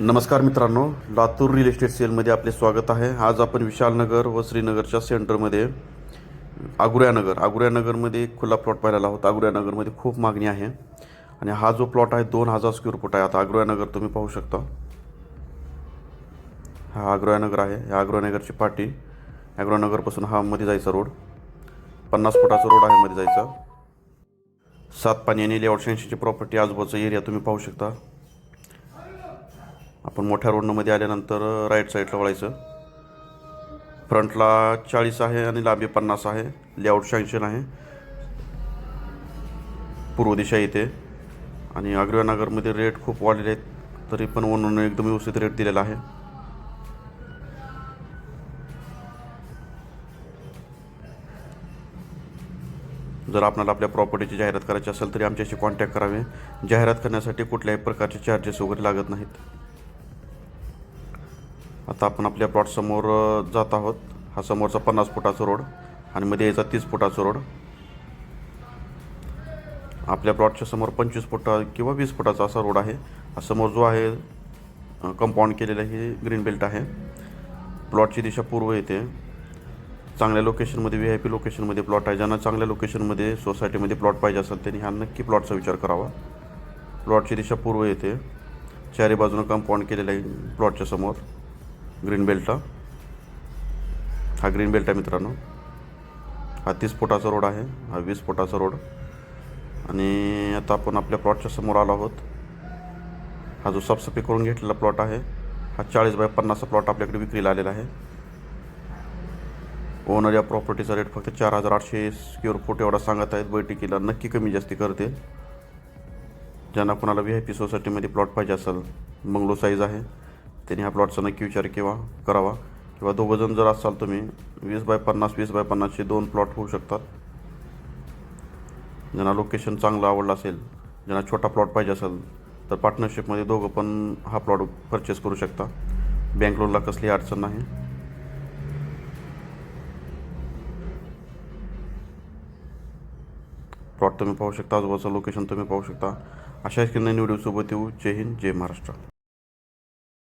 नमस्कार मित्रांनो Latur real estate सेलमध्ये आपले स्वागत आहे. आज आपण विशालनगर व श्रीनगरच्या सेंटरमध्ये आगुऱ्यानगर आगुऱ्यानगरमध्ये एक खुला प्लॉट पाहिलेला आहोत. आगुऱ्यानगरमध्ये खूप मागणी आहे. आणि हा जो प्लॉट आहे दोन हजार स्क्वेअर फूट आहे. आता आगुऱ्यानगर तुम्ही पाहू शकता. हा आगुऱ्यानगर आहे. या आगुऱ्यानगरची पाटी आगुऱ्यानगरपासून हा मध्ये जायचा रोड पन्नास फुटाचा रोड आहे मध्ये जायचा. सात पाणी आणि लेआउट शहाऐंशीची प्रॉपर्टी आजूबाजूचा एरिया तुम्ही पाहू शकता. आपण मोठ्या रोडमध्ये आल्यानंतर राईट साईडला वळायचं. फ्रंटला चाळीस आहे आणि लांबी पन्नास आहे. लेआउट सँक्शन आहे. पूर्व दिशा येते. आणि आग्र्यानगरमध्ये रेट खूप वाढलेले आहेत. तरी पण म्हणून एकदम व्यवस्थित रेट दिलेला आहे. जर आपल्याला आपल्या प्रॉपर्टीची जाहिरात करायची असेल तरी आमच्याशी कॉन्टॅक्ट करावे. जाहिरात करण्यासाठी कुठल्याही प्रकारचे चार्जेस वगैरे लागत नाहीत. आता आपण आपल्या प्लॉटसमोर जात आहोत. हा समोरचा पन्नास फुटाचा रोड आणि मध्ये याचा तीस फुटाचा रोड आपल्या प्लॉटच्या समोर पंचवीस फुटा किंवा वीस फुटाचा असा रोड आहे. हा समोर जो आहे कंपाऊंड केलेला ही ग्रीन बेल्ट आहे. प्लॉटची दिशा पूर्व येते. चांगल्या लोकेशनमध्ये व्ही आय पी लोकेशनमध्ये प्लॉट आहे. ज्यांना चांगल्या लोकेशनमध्ये सोसायटीमध्ये प्लॉट पाहिजे असेल त्यांनी हा नक्की प्लॉटचा विचार करावा. प्लॉटची दिशा पूर्व येते. चारी बाजूनं कंपाऊंड केलेलं आहे प्लॉटच्या समोर. ग्रीन बेल्टला हा ग्रीन बेल्ट आहे मित्रांनो. हा तीस फुटाचा रोड आहे. हा वीस फुटाचा रोड. आणि आता आपण आपल्या प्लॉटच्या समोर आलो आहोत. हा जो साफसफाई करून घेतलेला प्लॉट आहे हा चाळीस बाय पन्नासचा प्लॉट आपल्याकडे विक्रीला आलेला आहे. ओनर या प्रॉपर्टीचा रेट फक्त चार हजार आठशे स्क्वेअर फूट एवढा सांगत आहेत. बैठकीला नक्की कमी जास्ती करते ज्यांना कोणाला व्ही आय पी सोसायटीमध्ये प्लॉट पाहिजे असेल बंगलो साईज आहे. त्यांनी ह्या प्लॉटचा नक्की विचार किंवा करावा. किंवा दोघंजण जर असाल तुम्ही वीस बाय पन्नास वीस बाय पन्नासचे दोन प्लॉट होऊ शकतात. ज्यांना लोकेशन चांगलं आवडलं असेल ज्यांना छोटा प्लॉट पाहिजे असेल तर पार्टनरशिपमध्ये दोघं पण हा प्लॉट परचेस करू शकता. बँक लोनला कसली अडचण नाही. प्लॉट तुम्ही पाहू शकता आजूबाजूचं लोकेशन तुम्ही पाहू शकता. अशाच की नवीन व्हिडिओसोबत येऊ. जय हिंद जय महाराष्ट्र.